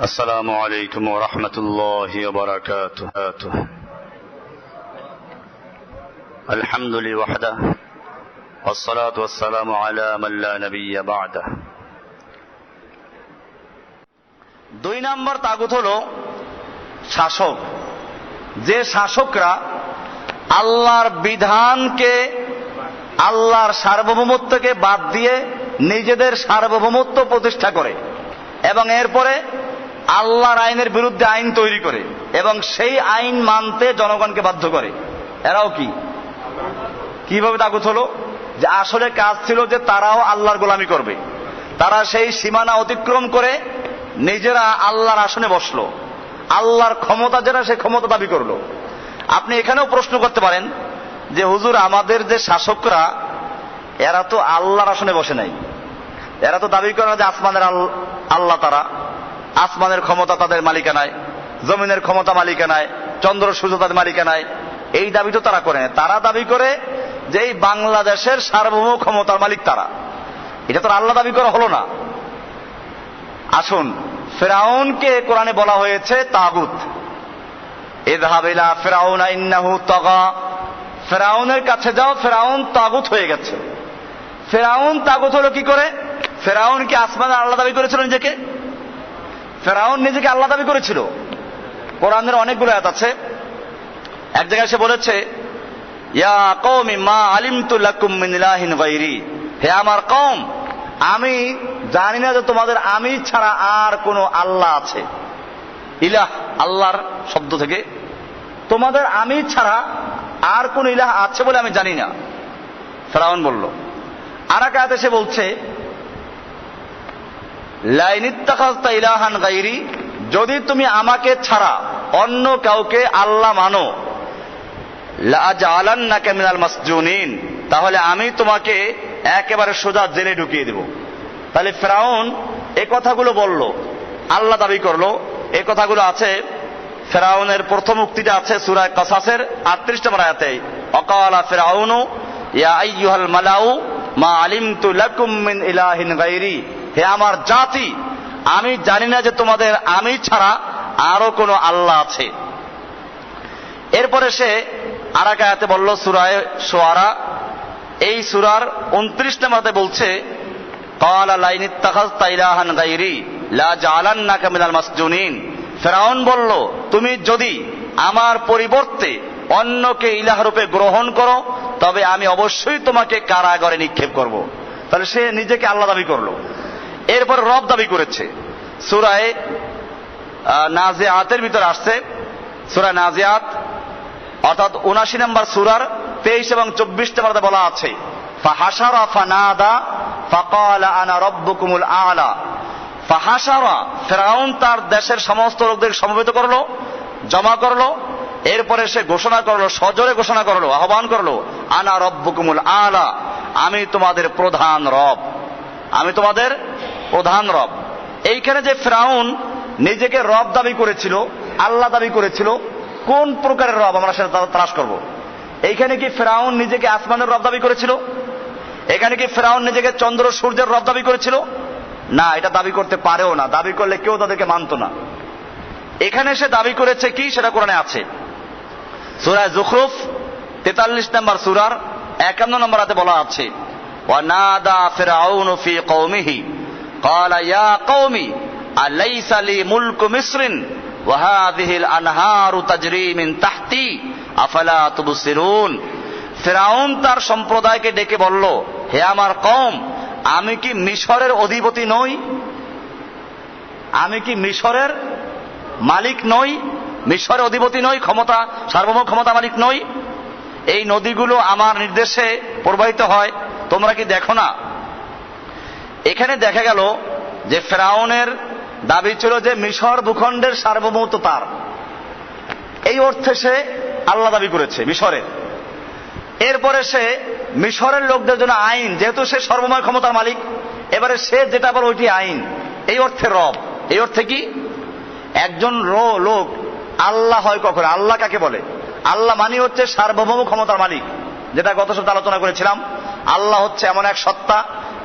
السلام عليكم ورحمة الله وبركاته الحمد لله وحده والصلاة والسلام على من لا نبي بعده দুই নম্বর তাগুত হলো শাসক যে শাসকরা আল্লাহর বিধানকে আল্লাহর সার্বভৌমত্বকে বাদ দিয়ে নিজেদের সার্বভৌমত্ব প্রতিষ্ঠা করে এবং এরপরে আল্লাহর আইনের বিরুদ্ধে আইন তৈরি করে এবং সেই আইন মানতে জনগণকে বাধ্য করে। এরাও কি? কীভাবে তাগুত হলো? যে আসলে কাজ ছিল যে তারাও আল্লাহর গোলামি করবে। তারা সেই সীমানা অতিক্রম করে নিজেরা আল্লাহর আসনে বসল। আল্লাহর ক্ষমতা যেটা সে ক্ষমতা দাবি করল। আপনি এখানেও প্রশ্ন করতে পারেন যে, হুজুর, আমাদের যে শাসকরা, এরা তো আল্লাহর আসনে বসে নাই। এরা তো দাবি করে না যে আসমানের আল্লাহ তারা। আসমানের ক্ষমতা তাদের মালিকানায় জমিনের ক্ষমতা মালিকানায় চন্দ্র সূর্য তাদের মালিকানায় এই দাবি তো তারা করে। তারা দাবি করে যে এই বাংলাদেশের সার্বভৌম ক্ষমতার মালিক তারা। এটা তো আল্লাহ দাবি করা হলো না। আসুন, ফেরাউনকে কোরআনে বলা হয়েছে তাগুত। এধাবিলা ফেরাউন ইন্নাহু তগা। ফেরাউনের কাছে যাও, ফেরাউন তাগুত হয়ে গেছে। ফেরাউন তাগুত হলো কি করে? ফেরাউন কি আল্লাহ দাবি করেছিল নিজেকে? ফেরাউন নিজেকে আল্লাহ দাবি করেছিল। কোরআনের অনেকগুলো আয়াত আছে। এক জায়গায় সে বলেছে, ইয়া কওমি মা আলিমতু লাকুম মিন হে আমার কম আমি জানি না যে তোমাদের আমি ছাড়া আর কোন আল্লাহ আছে। ইলাহ, আল্লাহর শব্দ থেকে। তোমাদের আমি ছাড়া আর কোন ইলাহ আছে বলে আমি জানি না। ফেরাউন বলল। আর এক সে বলছে ইলাহান গাইরি, যদি তুমি আমাকে ছাড়া অন্য কাউকে আল্লাহ মানো তাহলে আমি তোমাকে একেবারে সোজা জেলে ঢুকিয়ে দেব। তাহলে ফেরাউন এ কথাগুলো বলল, আল্লাহ দাবি করল। এ কথাগুলো আছে, ফেরাউনের প্রথম উক্তিটা আছে সুরায় কসাসের আটত্রিশ নম্বর আয়াতে, অকালা ফেরাউনু, ইয়া আইয়ুহাল মালাউ মা আলিমতু লাকুম মিন ইলাহিন গায়রি হে আমার জাতি, আমি জানি না যে তোমাদের আমি ছাড়া আরও কোনো আল্লাহ আছে। এরপরে সে আর এক আয়াতে বলল, সুরায় সোয়ারা, এই সুরার উনত্রিশ নম্বরতে বলছে ফেরাউন বলল, তুমি যদি আমার পরিবর্তে অন্যকে ইলাহ রূপে গ্রহণ করো, তবে আমি অবশ্যই তোমাকে কারাগারে নিক্ষেপ করব। তাহলে সে নিজেকে আল্লাহ দাবি করল। এরপর রব দাবি করেছে। সুরায় নাজে আতের ভিতরে আসছে। সুরায় নাজিয়াত, অর্থাৎ উনাশি নম্বর সুরার তেইশ এবং চব্বিশ নম্বর বলা আছে। ফাহাসারা ফানাদা ফাকালা আনা রব্বুকুমুল আলা। ফাহাসারা ফেরাউন তার দেশের সমস্ত লোকদের সমবেত করল, জমা করল, এরপরে সে ঘোষণা করল, সজোরে ঘোষণা করল, আহ্বান করল, আনা রব্বুকুমুল আলা, আমি তোমাদের প্রধান রব। আমি তোমাদের প্রধান রব। এইখানে যে ফ্রাউন নিজেকে রব দাবি করেছিল, আল্লাহ দাবি করেছিল, কোন প্রকারের রব আমরা সেটা তালাশ করব? এইখানে কি ফেরাউন নিজেকে আসমানের রব দাবি করেছিল? এখানে কি ফেরাউন নিজেকে চন্দ্র সূর্যের রব দাবি করেছিল? না, এটা দাবি করতে পারেও না। দাবি করলে কেউ তাদেরকে মানত না। এখানে সে দাবি করেছে কি, সেটা কোরআনে আছে। সুরায় জুখরুফ, তেতাল্লিশ নম্বর সুরার একান্ন নম্বর হাতে বলা আছে ওয়ানাদা ফিরাউন ফি কওমিহি। قال يا قوم أليس لي ملك مصر وهذه الأنهار تجري من تحتي أفلا تبصرون ফেরাউন তার সম্প্রদায়কে ডেকে বলল হে আমার কম আমি কি মিশরের অধিপতি নই আমি কি মিশরের মালিক নই মিশরের অধিপতি নই ক্ষমতা সার্বভৌম ক্ষমতা মালিক নই এই নদীগুলো আমার নির্দেশে প্রবাহিত হয় তোমরা কি দেখো না এখানে দেখা গেল যে ফেরাউনের দাবি ছিল যে মিশর ভূখণ্ডের সার্বভৌমত্ব তার। এই অর্থে সে আল্লাহ দাবি করেছে মিশরের এরপরে সে মিশরের লোকদের জন্য আইন, যেহেতু সে সর্বময় ক্ষমতার মালিক, এবারে সে যেটা বলে ওইটি আইন। এই অর্থে রব। এই অর্থে কি? একজন র লোক আল্লাহ হয় কখন? আল্লাহ কাকে বলে? আল্লাহ মানি হচ্ছে সার্বভৌম ক্ষমতার মালিক, যেটা গত সপ্তাহে আলোচনা করেছিলাম। আল্লাহ হচ্ছে এমন এক সত্তা,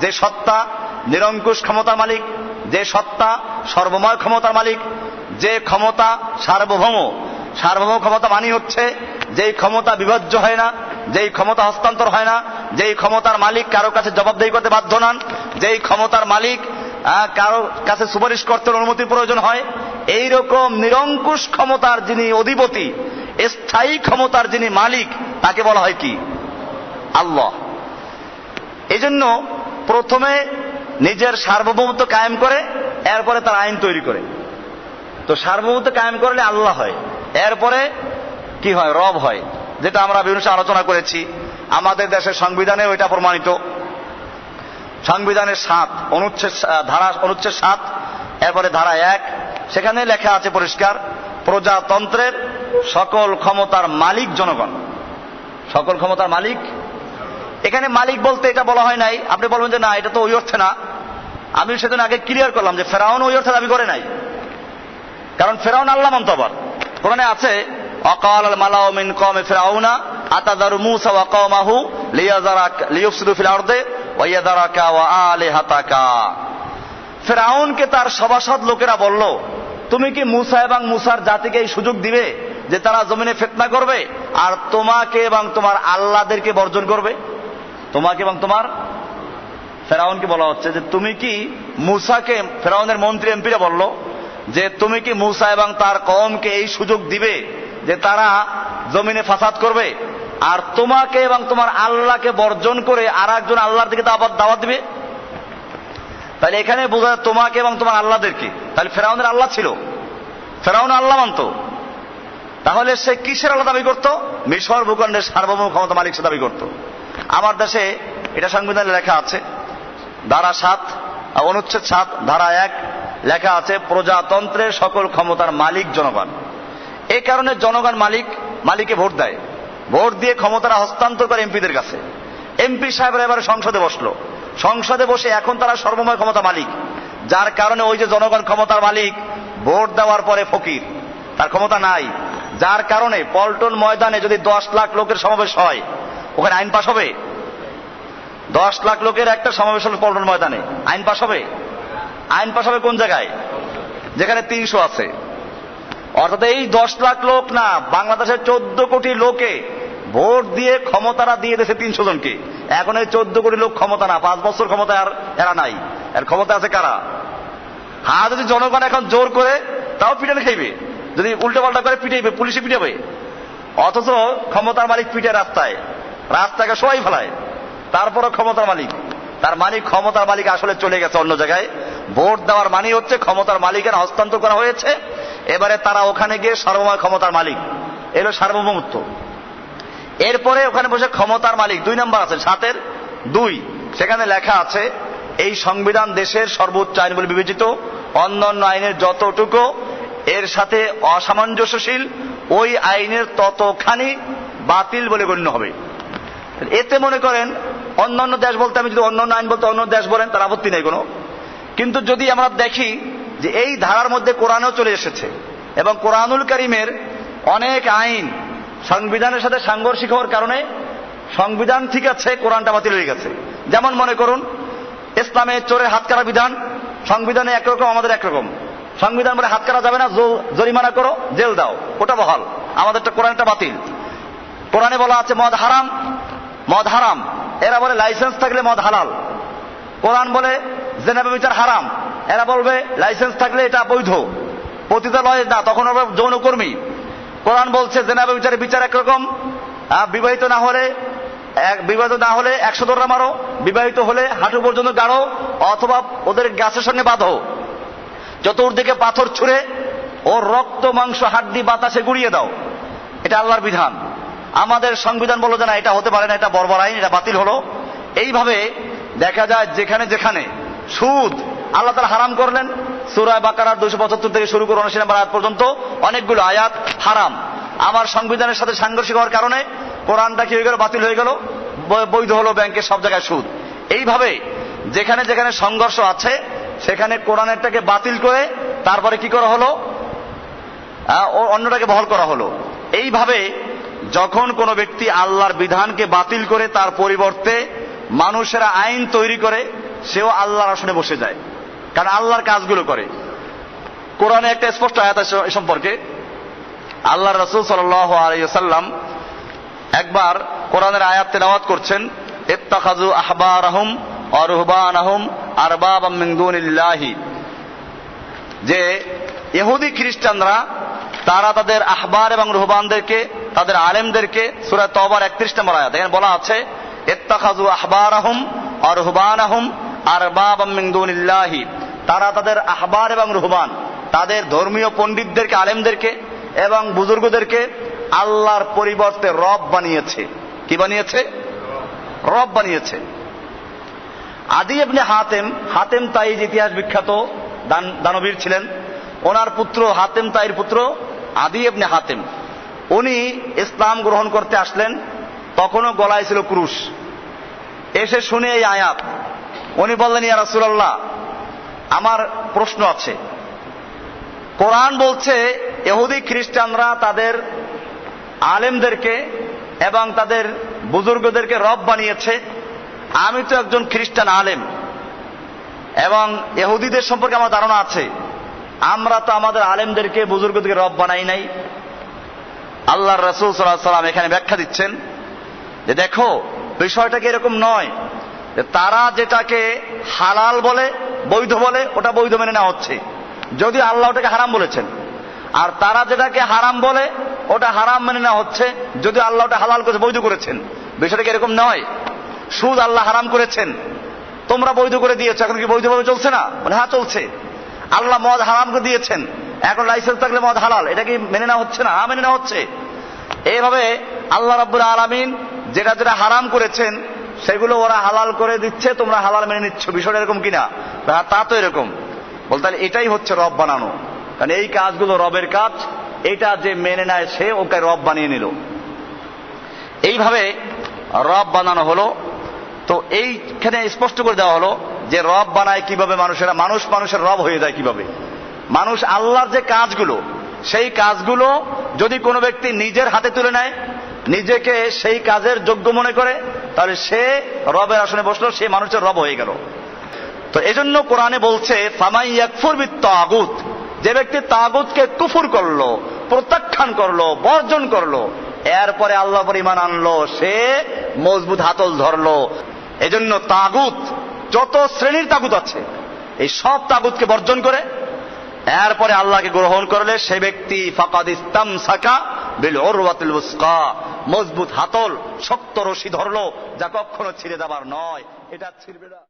যে সত্তা নিরঙ্কুশ ক্ষমতার মালিক, যে সত্তা সর্বময় ক্ষমতার মালিক, যে ক্ষমতা সার্বভৌম। সার্বভৌম ক্ষমতা মানি হচ্ছে যেই ক্ষমতা বিভজ্য হয় না, যেই ক্ষমতা হস্তান্তর হয় না, যেই ক্ষমতার মালিক কারও কাছে জবাবদেহি করতে বাধ্য নন, যেই ক্ষমতার মালিক কারও কাছে সুপারিশ করতে অনুমতির প্রয়োজন হয় এই রকম নিরঙ্কুশ ক্ষমতার যিনি অধিপতি, স্থায়ী ক্ষমতার যিনি মালিক, তাকে বলা হয় কি? আল্লাহ। এই জন্য প্রথমে নিজের সার্বভৌমত্ব কায়েম করে, এরপরে তার আইন তৈরি করে। তো সার্বভৌমত্ব কায়েম করলে আল্লাহ হয়। এরপরে কি হয়? রব হয়, যেটা আমরা বিভিন্ন আলোচনা করেছি। আমাদের দেশের সংবিধানে ওইটা প্রমাণিত। সংবিধানের সাত, অনুচ্ছেদ ধারা, অনুচ্ছেদ সাত, এরপরে ধারা এক, সেখানে লেখা আছে পরিষ্কার, প্রজাতন্ত্রের সকল ক্ষমতার মালিক জনগণ। সকল ক্ষমতার মালিক? এখানে মালিক বলতে এটা বলা হয় নাই। আপনি বলবেন যে না, এটা তো ওই অর্থে না। আমি সেদিন আগে ক্লিয়ার করলাম যে ফেরাউন ওই অর্থে দাবি করে নাই। কারণ ফেরাউন আল্লাহ মানত আবার কোরআনে আছে, অকাল আল মালাউ মিন কওমে ফিরাউনা, আতাদারু মূসা ওয়া কওমাহু লিয়াযারাক লিয়ুফসিদু ফিল আরদে, ওয়া ইয়াদারাকা ওয়া আলিহাতাকা। ফেরাউনকে তার সভাসদ লোকেরা বলল, তুমি কি মুসা এবং মুসার জাতিকে এই সুযোগ দিবে যে তারা জমিনে ফেতনা করবে? আর তোমাকে এবং তোমার আল্লাহদেরকে বর্জন করবে? তোমাকে এবং তোমার ফেরাউনকে বলা হচ্ছে যে তুমি কি মুসাকে, ফেরাউনের মন্ত্রী এমপিরা বলল যে তুমি কি মুসা এবং তার কমকে এই সুযোগ দিবে যে তারা জমিনে ফাসাদ করবে? আর তোমাকে এবং তোমার আল্লাহকে বর্জন করে আর একজন আল্লাহর দিকে দাওয়াত দাওয়াত দিবে? তাহলে এখানে বোঝা তোমাকে এবং তোমার আল্লাহদেরকে তাহলে ফেরাউনের আল্লাহ ছিল। ফেরাউন আল্লাহ মানত। তাহলে সে কিসের আল্লাহ দাবি করত? মিশর ভূখণ্ডের সার্বভৌম ক্ষমতা মালিক সে দাবি করত। আমার দেশে এটা সংবিধানে লেখা আছে। ধারা সাত অনুচ্ছেদ সাত, ধারা এক, লেখা আছে, প্রজাতন্ত্রের সকল ক্ষমতার মালিক জনগণ। এই কারণে জনগণ মালিক, মালিকে ভোট দেয়। ভোট দিয়ে ক্ষমতারা হস্তান্তর করে এমপিদের কাছে। এমপি সাহেবরা এবারে সংসদে বসল। সংসদে বসে এখন তারা সর্বময় ক্ষমতা মালিক। যার কারণে ওই যে জনগণ ক্ষমতার মালিক, ভোট দেওয়ার পরে ফকির। তার ক্ষমতা নাই। যার কারণে পল্টন ময়দানে যদি দশ লাখ লোকের সমাবেশ হয়, ওখানে আইন পাশ হবে? দশ লাখ লোকের একটা সমাবেশ হলো পল্টন ময়দানে। আইন পাশ হবে? আইন পাশ হবে কোন জায়গায়? যেখানে তিনশো আছে। অর্থাৎ এই দশ লাখ লোক না, বাংলাদেশের চোদ্দ কোটি লোকে ভোট দিয়ে ক্ষমতারা দিয়ে দেশে তিনশো জনকে। এখন এই চোদ্দ কোটি লোক ক্ষমতা না, পাঁচ বছর ক্ষমতা আর এরা নাই। এর ক্ষমতা আছে কারা? হ্যাঁ যদি জনগণ এখন জোর করে, তাও পিটানো খাইবে। যদি উল্টো পাল্টা করে, পিটাইবে, পুলিশে পিটাবে। অথচ ক্ষমতার মালিক পিটে রাস্তায়। রাস্তাকে সবাই ফেলায়। তারপরও ক্ষমতার মালিক। তার মালিক ক্ষমতার মালিক আসলে চলে গেছে অন্য জায়গায়। ভোট দেওয়ার মানে হচ্ছে ক্ষমতার মালিকের হস্তান্তর করা হয়েছে। এবারে তারা ওখানে গিয়ে সর্বময় ক্ষমতার মালিক। এলো সার্বভৌমত্ব। এরপরে ওখানে বসে ক্ষমতার মালিক, দুই নম্বর আছে, সাতের দুই। সেখানে লেখা আছে, এই সংবিধান দেশের সর্বোচ্চ আইন বলে বিবেচিত। অন্যান্য আইনের যতটুকু, এর সাথে অসামঞ্জস্যশীল, ওই আইনের ততখানি বাতিল বলে গণ্য হবে। এতে মনে করেন অন্যান্য দেশ বলতে আমি যদি অন্যান্য আইন বলতে অন্য দেশ বলেন, তার আপত্তি নেই কোনো। কিন্তু যদি আমরা দেখি যে এই ধারার মধ্যে কোরআনও চলে এসেছে এবং কোরআনুল করিমের অনেক আইন সংবিধানের সাথে সাংঘর্ষিক হওয়ার কারণে সংবিধান ঠিক আছে, কোরআনটা বাতিল হয়ে গেছে। যেমন মনে করুন, ইসলামে চোরের হাত কাটা বিধান, সংবিধানে একরকম আমাদের একরকম সংবিধান বলে হাত কাটা যাবে না জরিমানা করো, জেল দাও, ওটা বহাল। আমাদেরটা কোরআনটা বাতিল। কোরআনে বলা আছে, মদ হারাম মদ হারাম। এরা বলে লাইসেন্স থাকলে মদ হালাল। কোরআন বলে জেনাবে বিচার হারাম। এরা বলবে লাইসেন্স থাকলে এটা বৈধ। পতিতালয় না, তখন ওরা যৌনকর্মী। কোরআন বলছে জেনাবে বিচারে বিচার একরকম বিবাহিত না হলে বিবাহিত না হলে একশো দোররা মারো, বিবাহিত হলে হাঁটু পর্যন্ত গাড়ো, অথবা ওদের গাছের সঙ্গে বাঁধো। চতুর্দিকে পাথর ছুঁড়ে ও রক্ত, মাংস, হাড্ডি, বাতাসে গুড়িয়ে দাও। এটা আল্লাহর বিধান। আমাদের সংবিধান বলো যে না, এটা হতে পারে না, এটা বর্বর আইন, এটা বাতিল হলো। এইভাবে দেখা যায় যেখানে যেখানে সুদ আল্লাহ তারা হারাম করলেন। সুরায় বাকারার দুশো পঁচাত্তর থেকে শুরু করে নম্বর আয়াত পর্যন্ত অনেকগুলো আয়াত হারাম। আমার সংবিধানের সাথে সাংঘর্ষিক হওয়ার কারণে কোরআনটা কি হয়ে গেল, বাতিল হয়ে গেল? বৈধ হলো ব্যাংকের সব জায়গায় সুদ। এইভাবে যেখানে যেখানে সংঘর্ষ আছে, সেখানে কোরআনেরটাকে বাতিল করে তারপরে কি করা হলো? অন্যটাকে বহল করা হলো। এইভাবে যখন কোনো ব্যক্তি আল্লাহর বিধানকে বাতিল করে তার পরিবর্তে মানুষেরা আইন তৈরি করে, সেও আল্লাহর আসনে বসে যায়। কারণ আল্লাহর কাজগুলো করে। কোরআনে একটা স্পষ্ট আয়াত এ সম্পর্কে। আল্লাহ রসুল সাল্লাম একবার কোরআনের আয়াত তেলাওয়াত করছেন ইত্তাখাজু আহবারাহুম অরুহবানাহুম আরবাব মিন দুনিল্লাহি। যে ইহুদি খ্রিস্টানরা, তারা তাদের আহবার এবং রুহবানদেরকে তাদের আলেমদেরকে সুরা তবার একত্রিশ নম্বর আয়াত। এখানে বলা আছে ইত্তাখাজু আহবার আহম আর রুহবান আহম আর বাবামিংদুনিল্লাহি তারা তাদের আহবার এবং রুহবান, তাদের ধর্মীয় পণ্ডিতদেরকে, আলেমদেরকে এবং বুজুর্গদেরকে আল্লাহর পরিবর্তে রব বানিয়েছে। কি বানিয়েছে? রব বানিয়েছে। আদি আপনি হাতেম হাতেম তাইজ ইতিহাস বিখ্যাত, দান- দানবীর ছিলেন। ওনার পুত্র হাতেম তাইর পুত্র আদি আপনি হাতেম। উনি ইসলাম গ্রহণ করতে আসলেন, তখনও গলায় ছিল ক্রুশ। এসে শুনে এই আয়াত। উনি বললেন, ইয়া রাসূলুল্লাহ, আমার প্রশ্ন আছে। কোরআন বলছে এহুদি খ্রিস্টানরা তাদের আলেমদেরকে এবং তাদের বুজুর্গদেরকে রব বানিয়েছে। আমি তো একজন খ্রিস্টান আলেম। এবং এহুদিদের সম্পর্কে আমার ধারণা আছে। আমরা তো আমাদের আলেমদেরকে, বুজুর্গদেরকে রব বানাই নাই। আল্লাহ রসুল সাল্লাহ সাল্লাম এখানে ব্যাখ্যা দিচ্ছেন যে দেখো, বিষয়টা কি এরকম নয় যে তারা যেটাকে হালাল বলে, বৈধ বলে, ওটা বৈধ মেনে নেওয়া হচ্ছে। যদি আল্লাহ ওটাকে হারাম বলেছেন। আর তারা যেটাকে হারাম বলে, ওটা হারাম মেনে নেওয়া হচ্ছে, যদি আল্লাহ ওটা হালাল করেছে, বৈধ করেছেন। বিষয়টা কি এরকম নয়? সুদ আল্লাহ হারাম করেছেন। তোমরা বৈধ করে দিয়েছ, এখন কি বৈধভাবে চলছে না? মানে হ্যাঁ চলছে। আল্লাহ মদ হারাম করে দিয়েছেন। এখন লাইসেন্স থাকলে মদ হালাল। এটা কি মেনে নেওয়া হচ্ছে না? হ্যাঁ মেনে নেওয়া হচ্ছে। এইভাবে আল্লাহ রাব্বুল আলামিন যেটা যেটা হারাম করেছেন, সেগুলো ওরা হালাল করে দিচ্ছে, তোমরা হালাল মেনে নিচ্ছ। বিষয়টা এরকম কিনা? তা তো এরকম। বলতে এটাই হচ্ছে রব বানানো। কারণ এই কাজগুলো রবের কাজ, এটা যে মেনে নেয় সে ওকে রব বানিয়ে নিল। এইভাবে রব বানানো হলো। তো এইখানে স্পষ্ট করে দেওয়া হলো যে রব বানায় কীভাবে মানুষেরা। মানুষ মানুষের রব হয়ে যায় কীভাবে? মানুষ আল্লাহর যে কাজগুলো সেই কাজগুলো যদি কোনো ব্যক্তি নিজের হাতে তুলে নেয়, নিজেকে সেই কাজের যোগ্য মনে করে, তাহলে সে রবের আসনে বসল, সে মানুষের রব হয়ে গেল। তো এজন্য কোরআনে বলছে তাগুত যে ব্যক্তি তাগুতকে কুফুর করল, প্রত্যাখ্যান করল, বর্জন করল, এরপরে আল্লাহ পরিমাণ আনলো, সে মজবুত হাতল ধরলো। এজন্য তাগুত, যত শ্রেণির তাগুত আছে, এই সব তাগুতকে বর্জন করে এরপরে আল্লাহকে গ্রহণ করলে সে ব্যক্তি ফাকাদ ইস্তাম সাকা বিল অরুয়াতুল উসকা, মজবুত হাতল, শক্ত রশি ধরলো, যা কখনো ছিঁড়ে দেবার নয়। এটা ছিঁড়বে না।